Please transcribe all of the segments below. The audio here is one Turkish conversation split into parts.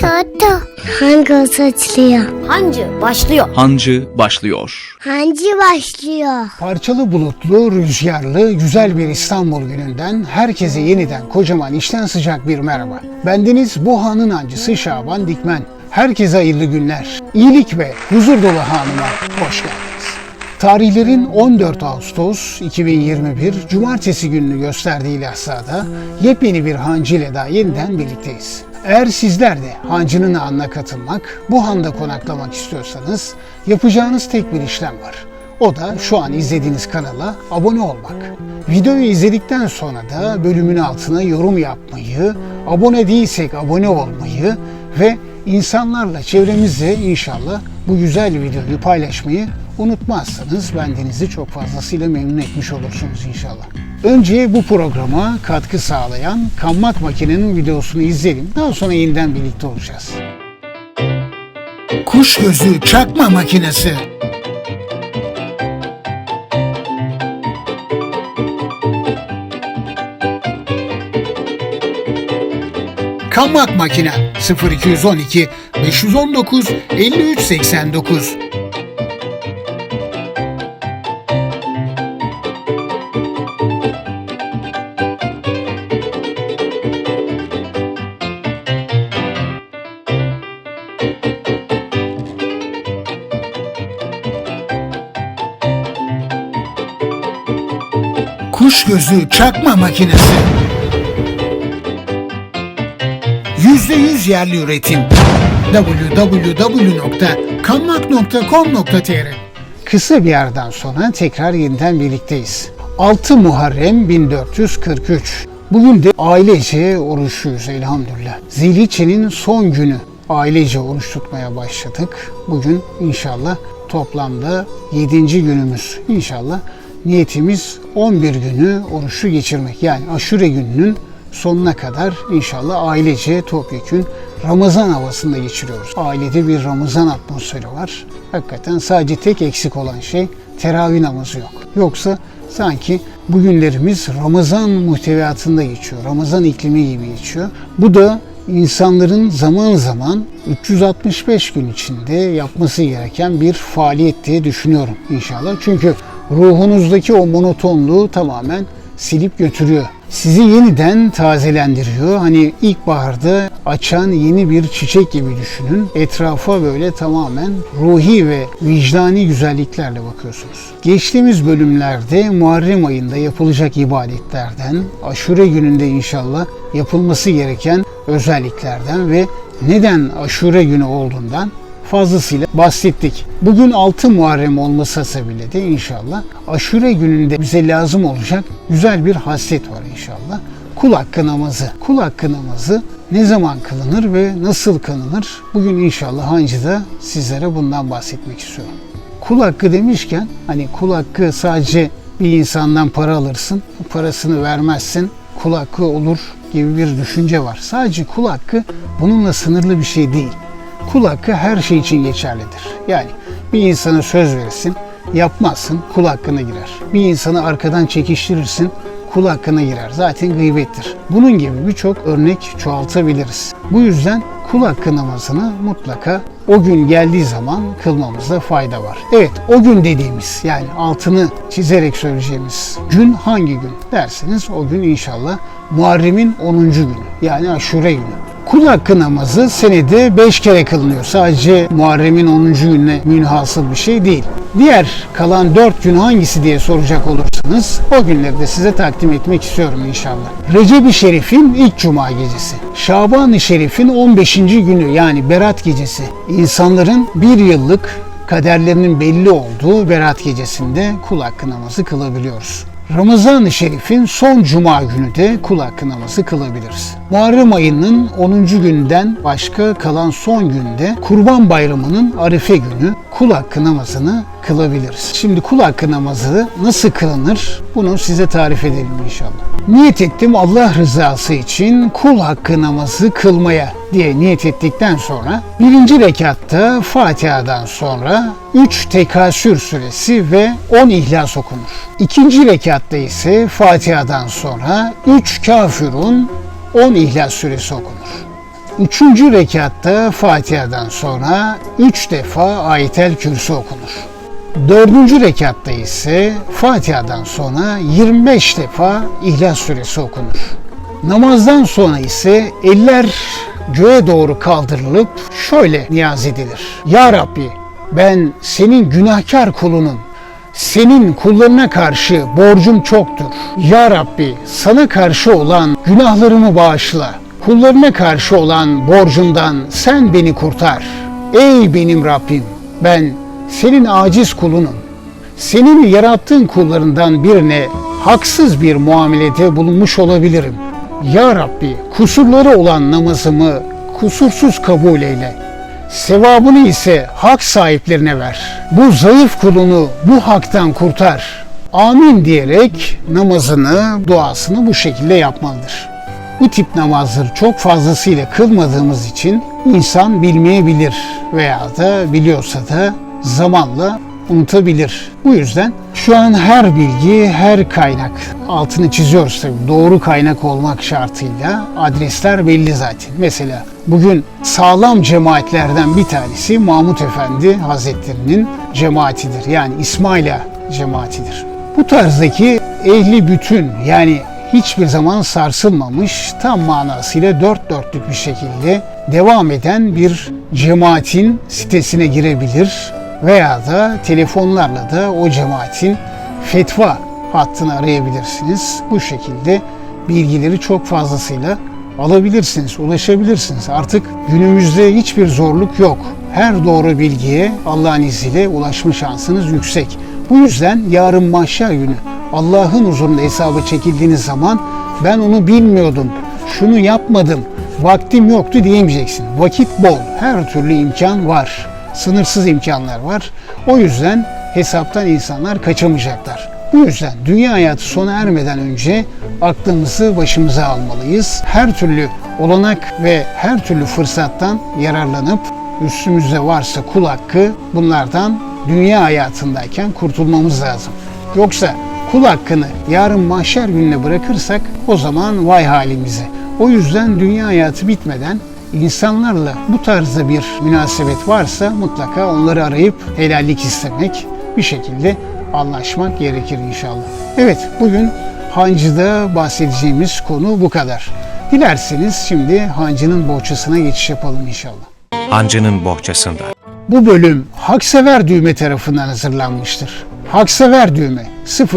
Toto. Hangi açılıyor? Hancı başlıyor. Hancı başlıyor. Hangi başlıyor? Parçalı bulutlu, rüzgarlı, güzel bir İstanbul gününden herkese yeniden kocaman işten sıcak bir merhaba. Bendeniz bu hanın ancısı Şaban Dikmen. Herkese hayırlı günler. İyilik ve huzur dolu hanıma hoş geldiniz. Tarihlerin 14 Ağustos 2021 Cumartesi gününü gösterdiği lahzada yepyeni bir hancı ile daha yeniden birlikteyiz. Eğer sizler de hancının anına katılmak, bu handa konaklamak istiyorsanız yapacağınız tek bir işlem var. O da şu an izlediğiniz kanala abone olmak. Videoyu izledikten sonra da bölümün altına yorum yapmayı, abone değilsek abone olmayı ve insanlarla çevremizle inşallah bu güzel videoyu paylaşmayı unutmazsanız bendenizi çok fazlasıyla memnun etmiş olursunuz inşallah. Önce bu programa katkı sağlayan Kammak Makine'nin videosunu izleyelim. Daha sonra yeniden birlikte olacağız. Kuş gözü çakma makinesi. Kammak Makine 0212 519 5389 Gözü çakma makinesi. %100 yerli üretim. www.kammak.com.tr Kısa bir yerden sonra tekrar yeniden birlikteyiz. 6 Muharrem 1443. Bugün de ailece oruçluyuz elhamdülillah. Zilhicce'nin son günü ailece oruç tutmaya başladık. Bugün inşallah toplamda 7. günümüz. İnşallah niyetimiz 11 günü oruçlu geçirmek. Yani aşure gününün sonuna kadar inşallah ailece topyekün Ramazan havasında geçiriyoruz. Ailede bir Ramazan atmosferi var. Hakikaten sadece tek eksik olan şey teravih namazı yok. Yoksa sanki bugünlerimiz Ramazan muhteviyatında geçiyor. Ramazan iklimi gibi geçiyor. Bu da insanların zaman zaman 365 gün içinde yapması gereken bir faaliyet diye düşünüyorum inşallah. Çünkü ruhunuzdaki o monotonluğu tamamen silip götürüyor. Sizi yeniden tazelendiriyor. Hani ilkbaharda açan yeni bir çiçek gibi düşünün. Etrafa böyle tamamen ruhi ve vicdani güzelliklerle bakıyorsunuz. Geçtiğimiz bölümlerde Muharrem ayında yapılacak ibadetlerden, aşure gününde inşallah yapılması gereken özelliklerden ve neden aşure günü olduğundan fazlasıyla bahsettik. Bugün 6 Muharrem olması hasebiyle de inşallah aşure gününde bize lazım olacak güzel bir haslet var inşallah. Kul hakkı namazı. Kul hakkı namazı ne zaman kılınır ve nasıl kılınır? Bugün inşallah Hancı'da sizlere bundan bahsetmek istiyorum. Kul hakkı demişken hani kul hakkı sadece bir insandan para alırsın, parasını vermezsin, kul hakkı olur gibi bir düşünce var. Sadece kul hakkı bununla sınırlı bir şey değil kul hakkı her şey için geçerlidir. Yani bir insana söz verirsin, yapmazsın, kul hakkına girer. Bir insanı arkadan çekiştirirsin, kul hakkına girer. Zaten gıybettir. Bunun gibi birçok örnek çoğaltabiliriz. Bu yüzden kul hakkı namazını mutlaka o gün geldiği zaman kılmamızda fayda var. Evet o gün dediğimiz yani altını çizerek söyleyeceğimiz gün hangi gün derseniz o gün inşallah Muharrem'in 10. günü yani aşure günü. Kul hakkı namazı senede 5 kere kılınıyor. Sadece Muharrem'in 10. gününe münhasıl bir şey değil. Diğer kalan 4 gün hangisi diye soracak olursanız o günleri de size takdim etmek istiyorum inşallah. Recep-i Şerif'in ilk cuma gecesi. Şaban-ı Şerif'in 15. günü yani Berat gecesi. İnsanların bir yıllık kaderlerinin belli olduğu Berat gecesinde kul hakkı namazı kılabiliyoruz. Ramazan-ı Şerif'in son cuma günü de kul hakkı namazı kılabiliriz. Muharrem ayının 10. günden başka kalan son günde Kurban Bayramı'nın Arife günü kul hakkı namazını kılabiliriz. Şimdi kul hakkı namazı nasıl kılınır? Bunu size tarif edelim inşallah. Niyet ettim Allah rızası için kul hakkı namazı kılmaya diye niyet ettikten sonra birinci rekatta Fatiha'dan sonra 3 tekasür suresi ve 10 ihlas okunur. İkinci rekatta ise Fatiha'dan sonra 3 kafirun 10 ihlas suresi okunur. Üçüncü rekatta Fatiha'dan sonra üç defa Ayetel Kürsü okunur. Dördüncü rekatta ise Fatiha'dan sonra 25 defa İhlas Suresi okunur. Namazdan sonra ise eller göğe doğru kaldırılıp şöyle niyaz edilir. Ya Rabbi ben senin günahkar kulunum. Senin kullarına karşı borcum çoktur. Ya Rabbi sana karşı olan günahlarımı bağışla. Kullarına karşı olan borcumdan sen beni kurtar. Ey benim Rabbim ben senin aciz kulunum. Senin yarattığın kullarından birine haksız bir muamelede bulunmuş olabilirim. Ya Rabbi kusurları olan namazımı kusursuz kabul eyle. Sevabını ise hak sahiplerine ver. Bu zayıf kulunu bu haktan kurtar. Amin diyerek namazını, duasını bu şekilde yapmalıdır. Bu tip namazları çok fazlasıyla kılmadığımız için insan bilmeyebilir veya da biliyorsa da zamanla unutabilir. Bu yüzden şu an her bilgi, her kaynak altını çiziyoruz tabii. Doğru kaynak olmak şartıyla adresler belli zaten. Mesela bugün sağlam cemaatlerden bir tanesi Mahmut Efendi Hazretleri'nin cemaatidir. Yani İsmaila cemaatidir. Bu tarzdaki ehli bütün yani hiçbir zaman sarsılmamış, tam manasıyla dört dörtlük bir şekilde devam eden bir cemaatin sitesine girebilir veya da telefonlarla da o cemaatin fetva hattını arayabilirsiniz. Bu şekilde bilgileri çok fazlasıyla alabilirsiniz, ulaşabilirsiniz. Artık günümüzde hiçbir zorluk yok. Her doğru bilgiye Allah'ın izniyle ulaşma şansınız yüksek. Bu yüzden yarın mahşer günü Allah'ın huzurunda hesaba çekildiğiniz zaman ben onu bilmiyordum, şunu yapmadım, vaktim yoktu diyemeyeceksin. Vakit bol, her türlü imkan var. Sınırsız imkanlar var. O yüzden hesaptan insanlar kaçamayacaklar. Bu yüzden dünya hayatı sona ermeden önce aklımızı başımıza almalıyız. Her türlü olanak ve her türlü fırsattan yararlanıp üstümüzde varsa kul hakkı bunlardan dünya hayatındayken kurtulmamız lazım. Yoksa kul hakkını yarın mahşer gününe bırakırsak o zaman vay halimize. O yüzden dünya hayatı bitmeden insanlarla bu tarzda bir münasebet varsa mutlaka onları arayıp helallik istemek bir şekilde anlaşmak gerekir inşallah. Evet bugün Hancı'da bahsedeceğimiz konu bu kadar. Dilerseniz şimdi Hancı'nın bohçasına geçiş yapalım inşallah. Hancının bohçasında. Bu bölüm Haksever Düğme tarafından hazırlanmıştır. Haksever Düğme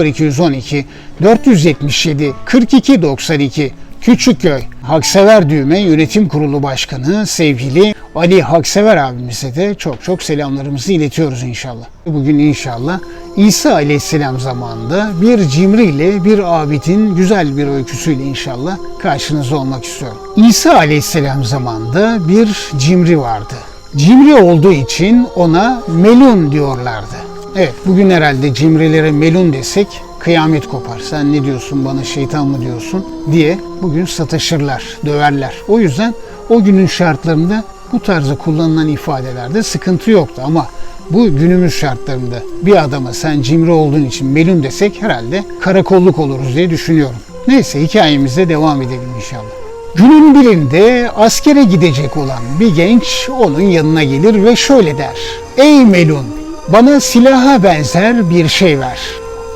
0212 477 42 92 Küçükköy Haksever Düğme Yönetim Kurulu Başkanı sevgili Ali Haksever abimize de çok çok selamlarımızı iletiyoruz inşallah. Bugün inşallah İsa Aleyhisselam zamanında bir cimriyle bir abidin güzel bir öyküsüyle inşallah karşınızda olmak istiyorum. İsa Aleyhisselam zamanında bir cimri vardı. Cimri olduğu için ona melun diyorlardı. Evet bugün herhalde cimrilere melun desek kıyamet kopar. Sen ne diyorsun bana şeytan mı diyorsun diye bugün sataşırlar, döverler. O yüzden o günün şartlarında bu tarzda kullanılan ifadelerde sıkıntı yoktu ama bu günümüz şartlarında bir adama sen cimri olduğun için melun desek herhalde karakolluk oluruz diye düşünüyorum. Neyse hikayemize devam edelim inşallah. Günün birinde askere gidecek olan bir genç onun yanına gelir ve şöyle der. Ey Melun bana silaha benzer bir şey ver.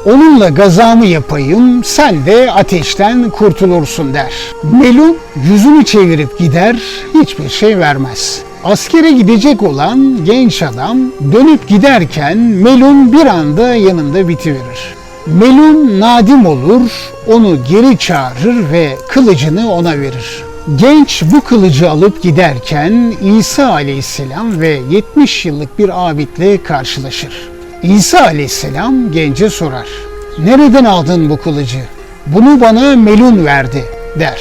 Onunla gazamı yapayım, sen de ateşten kurtulursun der. Melun yüzünü çevirip gider, hiçbir şey vermez. Askere gidecek olan genç adam dönüp giderken Melun bir anda yanında bitiverir. Melun nadim olur, onu geri çağırır ve kılıcını ona verir. Genç bu kılıcı alıp giderken İsa aleyhisselam ve 70 yıllık bir abidle karşılaşır. İsa aleyhisselam gence sorar. Nereden aldın bu kılıcı? Bunu bana Melun verdi der.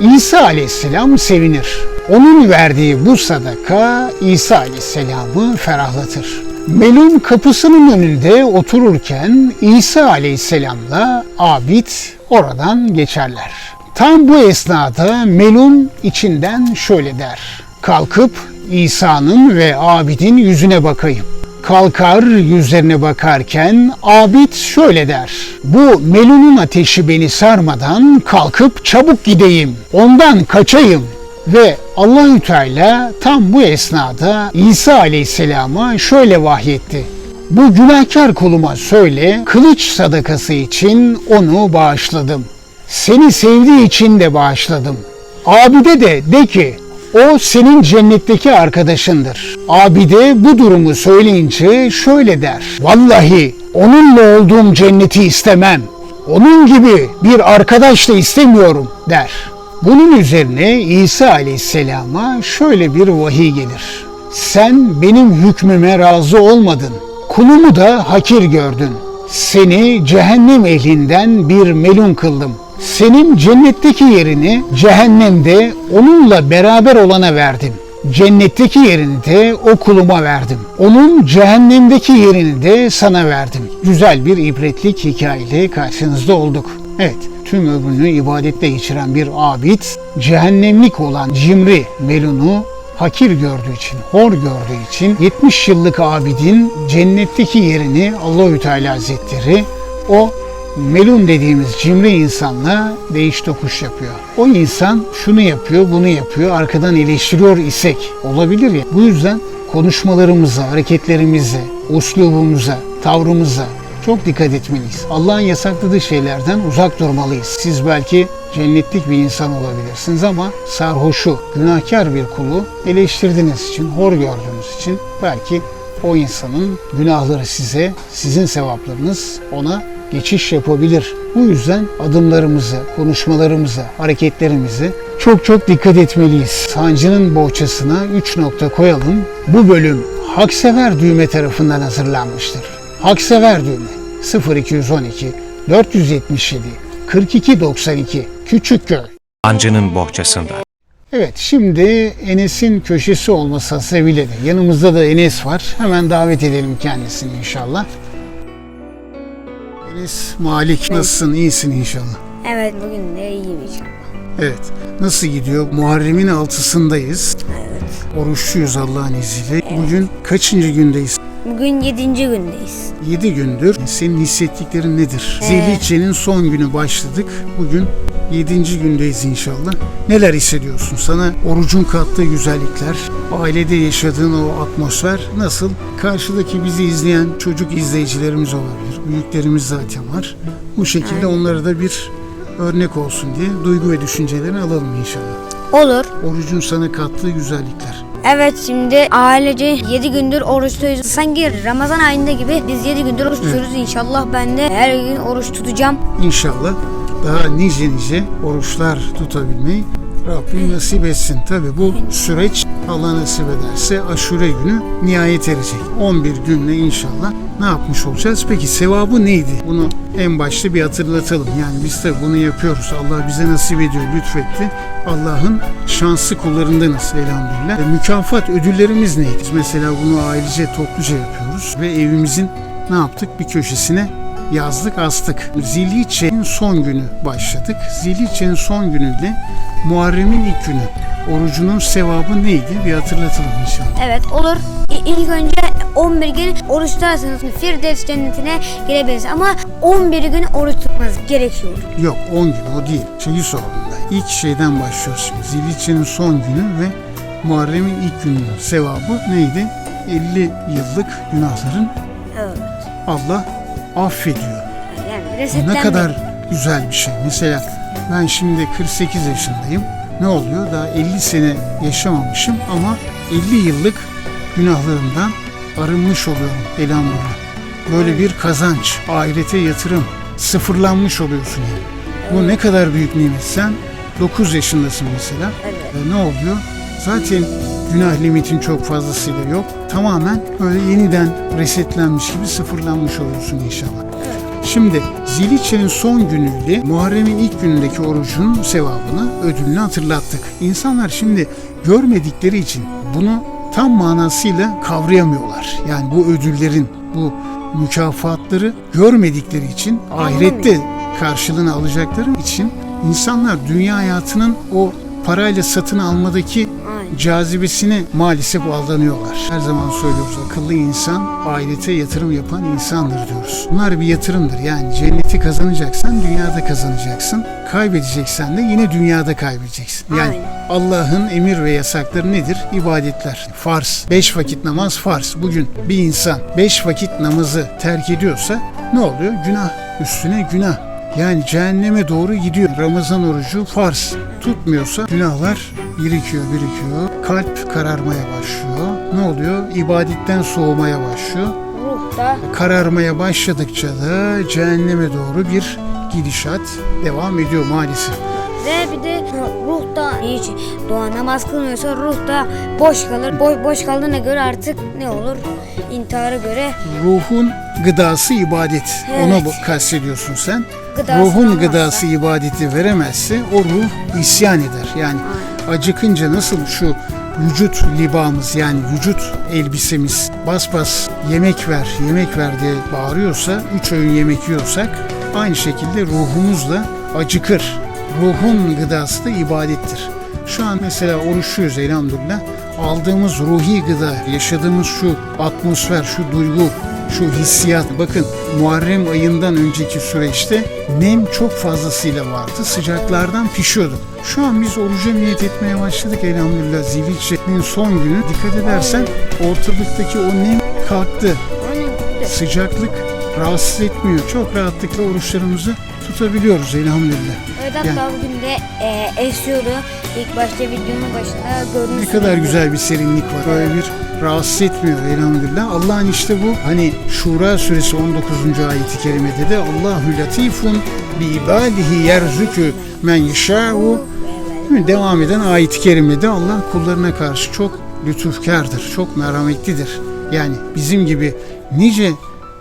İsa aleyhisselam sevinir. Onun verdiği bu sadaka İsa aleyhisselamı ferahlatır. Melun kapısının önünde otururken İsa aleyhisselamla Abid oradan geçerler. Tam bu esnada Melun içinden şöyle der. Kalkıp İsa'nın ve Abid'in yüzüne bakayım. Kalkar yüzlerine bakarken Abid şöyle der. Bu Melun'un ateşi beni sarmadan kalkıp çabuk gideyim. Ondan kaçayım Ve Allahü Teala tam bu esnada İsa Aleyhisselam'a şöyle vahyetti. Bu günahkar kuluma söyle, kılıç sadakası için onu bağışladım. Seni sevdiği için de bağışladım. Abide de de ki, o senin cennetteki arkadaşındır. Abide bu durumu söyleyince şöyle der. Vallahi onunla olduğum cenneti istemem. Onun gibi bir arkadaş da istemiyorum der. Bunun üzerine İsa Aleyhisselam'a şöyle bir vahiy gelir. Sen benim hükmüme razı olmadın. Kulumu da hakir gördün. Seni cehennem ehlinden bir melun kıldım. Senin cennetteki yerini cehennemde onunla beraber olana verdim. Cennetteki yerini de o kuluma verdim. Onun cehennemdeki yerini de sana verdim. Güzel bir ibretlik hikayeyle karşınızda olduk. Evet, tüm ömrünü ibadette geçiren bir abid, cehennemlik olan cimri Melun'u hakir gördüğü için, hor gördüğü için 70 yıllık abidin cennetteki yerini Allahü Teala Hazretleri o melun dediğimiz cimri insanla değiş tokuş yapıyor. O insan şunu yapıyor, bunu yapıyor, arkadan eleştiriyor isek olabilir ya. Bu yüzden konuşmalarımıza, hareketlerimize, uslubumuza, tavrımıza çok dikkat etmeliyiz. Allah'ın yasakladığı şeylerden uzak durmalıyız. Siz belki cennetlik bir insan olabilirsiniz ama sarhoşu, günahkar bir kulu eleştirdiğiniz için, hor gördüğünüz için belki o insanın günahları size, sizin sevaplarınız ona geçiş yapabilir. Bu yüzden adımlarımızı, konuşmalarımızı, hareketlerimizi çok çok dikkat etmeliyiz. Sancının bohçasına 3 nokta koyalım. Bu bölüm Haksever düğme tarafından hazırlanmıştır. Haksever düğme 0212 477 4292 Küçükköy. Sancının bohçasında. Evet şimdi Enes'in köşesi olması hasebiyle de yanımızda da Enes var. Hemen davet edelim kendisini inşallah. Enes Malik nasılsın? İyisin inşallah. Evet bugün de iyiyim inşallah. Evet. Nasıl gidiyor? Muharrem'in altısındayız. Evet. Oruçluyuz Allah'ın izniyle. Bugün kaçıncı gündeyiz? Bugün yedinci gündeyiz. 7 gündür. Senin hissettiklerin nedir? Ee. Zilhicce'nin son günü başladık. Bugün 7. gündeyiz inşallah. Neler hissediyorsun? Sana orucun kattığı güzellikler, ailede yaşadığın o atmosfer nasıl? Karşıdaki bizi izleyen çocuk izleyicilerimiz olabilir. Büyüklerimiz zaten var. Bu şekilde onlara da bir örnek olsun diye duygu ve düşüncelerini alalım inşallah. Olur. Orucun sana kattığı güzellikler. Evet şimdi ailece 7 gündür oruçluyuz. Sanki Ramazan ayında gibi biz 7 gündür oruç tutuyoruz. İnşallah ben de her gün oruç tutacağım. İnşallah daha nice nice oruçlar tutabilmeyi Rabbim nasip etsin. Tabi bu süreç Allah nasip ederse aşure günü nihayet erecek. 11 günle inşallah ne yapmış olacağız? Peki sevabı neydi? Bunu en başta bir hatırlatalım. Yani biz de bunu yapıyoruz. Allah bize nasip ediyor, lütfetti. Allah'ın şanslı kullarındanız elhamdülillah. E, mükafat ödüllerimiz neydi? Biz mesela bunu ailece topluca yapıyoruz ve evimizin ne yaptık? Bir köşesine yazlık astık. Zilhicce'nin son günü başladık. Zilhicce'nin son günüyle Muharrem'in ilk günü. Orucunun sevabı neydi? Bir hatırlatalım inşallah. Evet olur. İ- İlk önce 11 gün oruç tutarsanız Firdevs cennetine girebilirsiniz. Ama 11 gün oruç tutmanız gerekiyor. Yok 10 gün o değil. Şeyi sordum ben. İlk şeyden başlıyoruz. Zilhicce'nin son günü ve Muharrem'in ilk gününün sevabı neydi? 50 yıllık günahların Evet. Allah affediyor. Yani ne kadar güzel bir şey. Mesela ben şimdi 48 yaşındayım. Ne oluyor? Daha 50 sene yaşamamışım ama 50 yıllık günahlarımdan arınmış oluyorum elhamdülillah. Böyle bir kazanç, ahirete yatırım, sıfırlanmış oluyorsun yani. Bu ne kadar büyük nimet. Sen 9 yaşındasın mesela. Evet. E, ne oluyor? Zaten günah limitin çok fazlasıyla yok. Tamamen böyle yeniden resetlenmiş gibi sıfırlanmış oluyorsun inşallah. Şimdi Zilhicce'nin son günüyle Muharrem'in ilk günündeki orucun sevabını, ödülünü hatırlattık. İnsanlar şimdi görmedikleri için bunu tam manasıyla kavrayamıyorlar. Yani bu ödüllerin, bu mükafatları görmedikleri için ahirette karşılığını alacakları için insanlar dünya hayatının o parayla satın almadaki. Cazibesine maalesef aldanıyorlar. Her zaman söylüyoruz akıllı insan ahirete yatırım yapan insandır diyoruz. Bunlar bir yatırımdır. Yani cenneti kazanacaksan dünyada kazanacaksın. Kaybedeceksen de yine dünyada kaybedeceksin. Yani. Allah'ın emir ve yasakları nedir? İbadetler. Farz. Beş vakit namaz farz. Bugün bir insan beş vakit namazı terk ediyorsa ne oluyor? Günah üstüne günah. Yani cehenneme doğru gidiyor. Ramazan orucu farz. Tutmuyorsa günahlar birikiyor, birikiyor. Kalp kararmaya başlıyor. Ne oluyor? İbadetten soğumaya başlıyor. Ruh da Kararmaya başladıkça da cehenneme doğru bir gidişat devam ediyor maalesef. ve bir de ruh da hiç doğa namaz kılmıyorsa ruh da boş kalır. Boş, boş kaldığına göre artık ne olur? İntihara göre Ruhun gıdası ibadet. Evet. Ona bu- kastediyorsun sen. Gıdası Ruhun olmazsa- gıdası ibadeti veremezse o ruh isyan eder. Yani acıkınca nasıl şu vücut libamız yani vücut elbisemiz bas bas yemek ver yemek ver diye bağırıyorsa üç öğün yemek yiyorsak aynı şekilde ruhumuz da acıkır. Ruhun gıdası da ibadettir. Şu an mesela oruçluyuz elhamdülillah. Aldığımız ruhi gıda, yaşadığımız şu atmosfer, şu duygu, şu hissiyat. Bakın Muharrem ayından önceki süreçte nem çok fazlasıyla vardı. Sıcaklardan pişiyorduk. Şu an biz oruca niyet etmeye başladık elhamdülillah. Zilhicce'nin son günü. Dikkat edersen ortalıktaki o nem kalktı. Sıcaklık rahatsız etmiyor. Çok rahatlıkla oruçlarımızı tutabiliyoruz elhamdülillah. Evet hatta Yani- bugün de e, esiyordu. İlk başta videonun başında gördüğünüz Ne kadar güzel bir serinlik var. Böyle bir rahatsız etmiyor elhamdülillah. Allah'ın işte bu hani Şura suresi 19. ayeti kerimede de Allahu latifun bi ibadihi yerzükü men yeşâ'u? Devam eden ayet-i kerimede Allah kullarına karşı çok lütufkardır, çok merhametlidir. Yani bizim gibi nice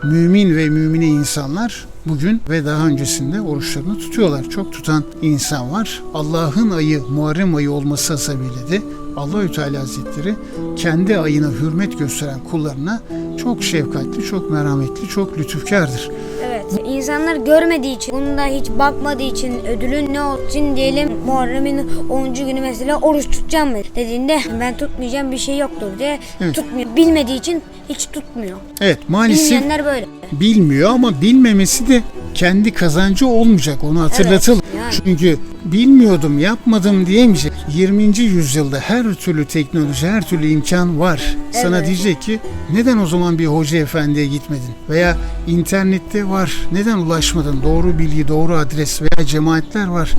mümin ve mümine insanlar bugün ve daha öncesinde oruçlarını tutuyorlar. Çok tutan insan var. Allah'ın ayı Muharrem ayı olması hasebiyle de Allahü Teala Hazretleri kendi ayına hürmet gösteren kullarına çok şefkatli, çok merhametli, çok lütufkardır. Evet. İnsanlar görmediği için, bunda hiç bakmadığı için ödülün ne olsun diyelim Muharrem'in 10. günü mesela oruç tutacağım mı dediğinde ben tutmayacağım bir şey yoktur diye Evet. tutmuyor. Bilmediği için hiç tutmuyor. Evet maalesef Bilmeyenler böyle. bilmiyor ama bilmemesi de kendi kazancı olmayacak onu hatırlatalım. Yani. Çünkü bilmiyordum yapmadım diyemeyecek. 20. yüzyılda her türlü teknoloji her türlü imkan var. Sana Evet. diyecek ki neden o zaman bir hoca efendiye gitmedin? Veya internette var neden ulaşmadın? Doğru bilgi doğru adres veya cemaatler var.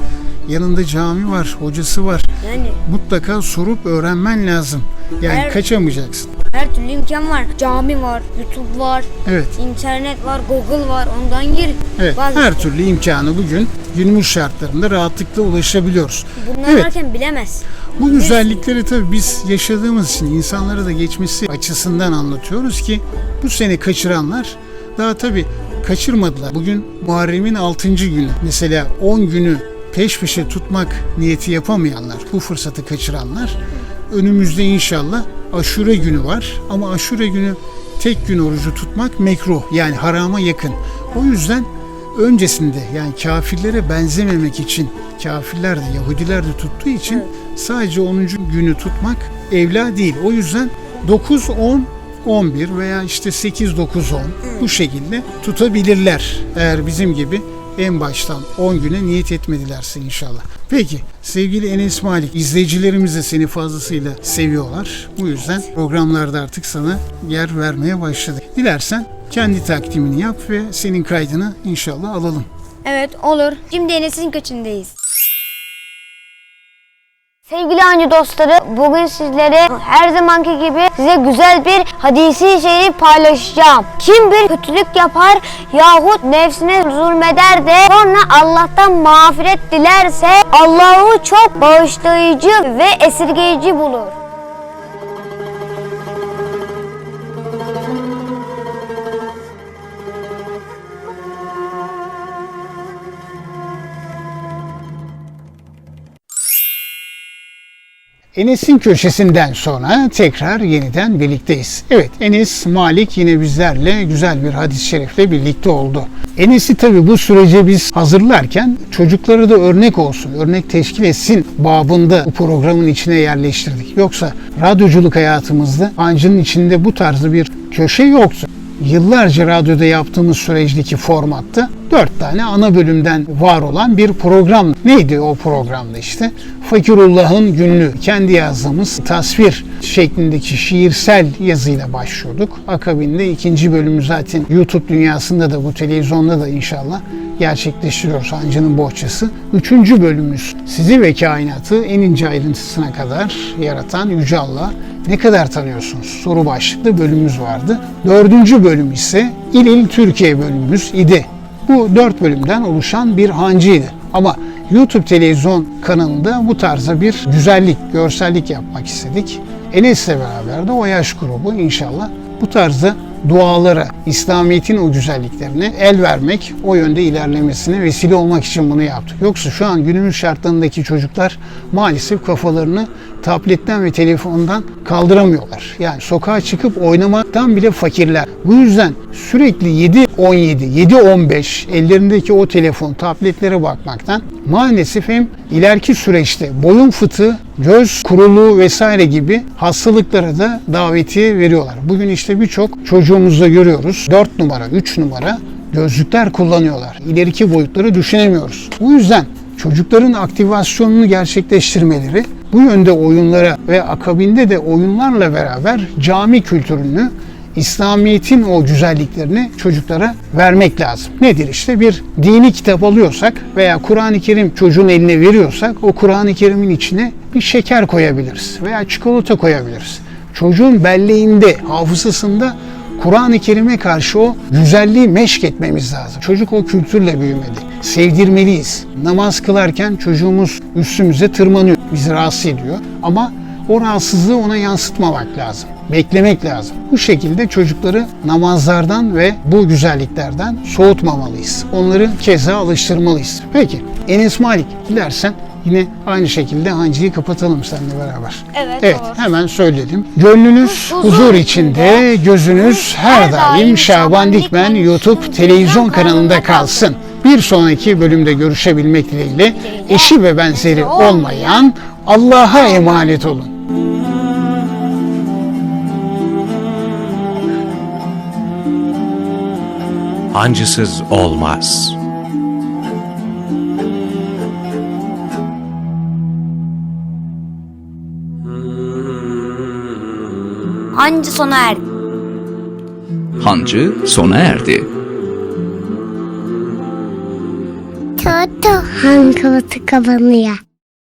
Yanında cami var hocası var. Yani Mutlaka sorup öğrenmen lazım. Yani Her- kaçamayacaksın. her türlü imkan var. Cami var, YouTube var, Evet. internet var, Google var. Ondan gir. Evet, Bazı- her türlü imkanı bugün günümüz şartlarında rahatlıkla ulaşabiliyoruz. Bunlar Evet. varken bilemez. Bu güzellikleri tabii biz yaşadığımız için insanlara da geçmesi açısından anlatıyoruz ki bu sene kaçıranlar daha tabii kaçırmadılar. Bugün Muharrem'in 6. günü. Mesela 10 günü peş peşe tutmak niyeti yapamayanlar, bu fırsatı kaçıranlar önümüzde inşallah aşure günü var. Ama aşure günü tek gün orucu tutmak mekruh yani harama yakın. O yüzden öncesinde yani kafirlere benzememek için kafirler de Yahudiler de tuttuğu için sadece 10. günü tutmak evla değil. O yüzden 9 10 11 veya işte 8 9 10 bu şekilde tutabilirler. Eğer bizim gibi en baştan 10 güne niyet etmedilerse inşallah. Peki sevgili Enes Malik izleyicilerimiz de seni fazlasıyla seviyorlar. Bu yüzden programlarda artık sana yer vermeye başladık. Dilersen kendi takdimini yap ve senin kaydını inşallah alalım. Evet olur. Şimdi Enes'in kaçındayız. Sevgili anca dostları bugün sizlere her zamanki gibi size güzel bir hadisi şerif paylaşacağım. Kim bir kötülük yapar yahut nefsine zulmeder de sonra Allah'tan mağfiret dilerse Allah'ı çok bağışlayıcı ve esirgeyici bulur. Enes'in köşesinden sonra tekrar yeniden birlikteyiz. Evet Enes Malik yine bizlerle güzel bir hadis-i şerifle birlikte oldu. Enes'i tabi bu sürece biz hazırlarken çocukları da örnek olsun, örnek teşkil etsin babında bu programın içine yerleştirdik. Yoksa radyoculuk hayatımızda Hancı'nın içinde bu tarzı bir köşe yoktu yıllarca radyoda yaptığımız süreçteki formatta dört tane ana bölümden var olan bir program. Neydi o programda işte? Fakirullah'ın günlüğü. Kendi yazdığımız tasvir şeklindeki şiirsel yazıyla başlıyorduk. Akabinde ikinci bölümü zaten YouTube dünyasında da bu televizyonda da inşallah gerçekleştiriyoruz Hancı'nın bohçası. Üçüncü bölümümüz sizi ve kainatı en ince ayrıntısına kadar yaratan Yüce Allah ne kadar tanıyorsunuz? Soru başlıklı bölümümüz vardı. Dördüncü bölüm ise İl İl Türkiye bölümümüz idi. Bu dört bölümden oluşan bir hancıydı. Ama YouTube televizyon kanalında bu tarza bir güzellik, görsellik yapmak istedik. Enes'le beraber de o yaş grubu inşallah bu tarzda dualara, İslamiyet'in o güzelliklerine el vermek, o yönde ilerlemesine vesile olmak için bunu yaptık. Yoksa şu an günümüz şartlarındaki çocuklar maalesef kafalarını tabletten ve telefondan kaldıramıyorlar. Yani sokağa çıkıp oynamaktan bile fakirler. Bu yüzden sürekli 7-17, 7-15 ellerindeki o telefon, tabletlere bakmaktan maalesef hem ileriki süreçte boyun fıtığı, göz kuruluğu vesaire gibi hastalıklara da davetiye veriyorlar. Bugün işte birçok çocuğumuzda görüyoruz. 4 numara, 3 numara gözlükler kullanıyorlar. İleriki boyutları düşünemiyoruz. Bu yüzden çocukların aktivasyonunu gerçekleştirmeleri, bu yönde oyunlara ve akabinde de oyunlarla beraber cami kültürünü, İslamiyet'in o güzelliklerini çocuklara vermek lazım. Nedir işte bir dini kitap alıyorsak veya Kur'an-ı Kerim çocuğun eline veriyorsak o Kur'an-ı Kerim'in içine bir şeker koyabiliriz veya çikolata koyabiliriz. Çocuğun belleğinde, hafızasında Kur'an-ı Kerim'e karşı o güzelliği meşk etmemiz lazım. Çocuk o kültürle büyümeli. Sevdirmeliyiz. Namaz kılarken çocuğumuz üstümüze tırmanıyor. Bizi rahatsız ediyor. Ama o rahatsızlığı ona yansıtmamak lazım. Beklemek lazım. Bu şekilde çocukları namazlardan ve bu güzelliklerden soğutmamalıyız. Onları keza alıştırmalıyız. Peki Enes Malik dilersen yine aynı şekilde hancıyı kapatalım seninle beraber. Evet, Evet olur. hemen söyleyelim. Gönlünüz Huzur huzur içinde, gözünüz her daim Şaban Dikmen YouTube televizyon kanalında kalsın. Bir sonraki bölümde görüşebilmek dileğiyle eşi ve benzeri olmayan Allah'a emanet olun. Hancısız olmaz. Hancı sona erdi. Hancı sona erdi. Toto hangi kapanıyor?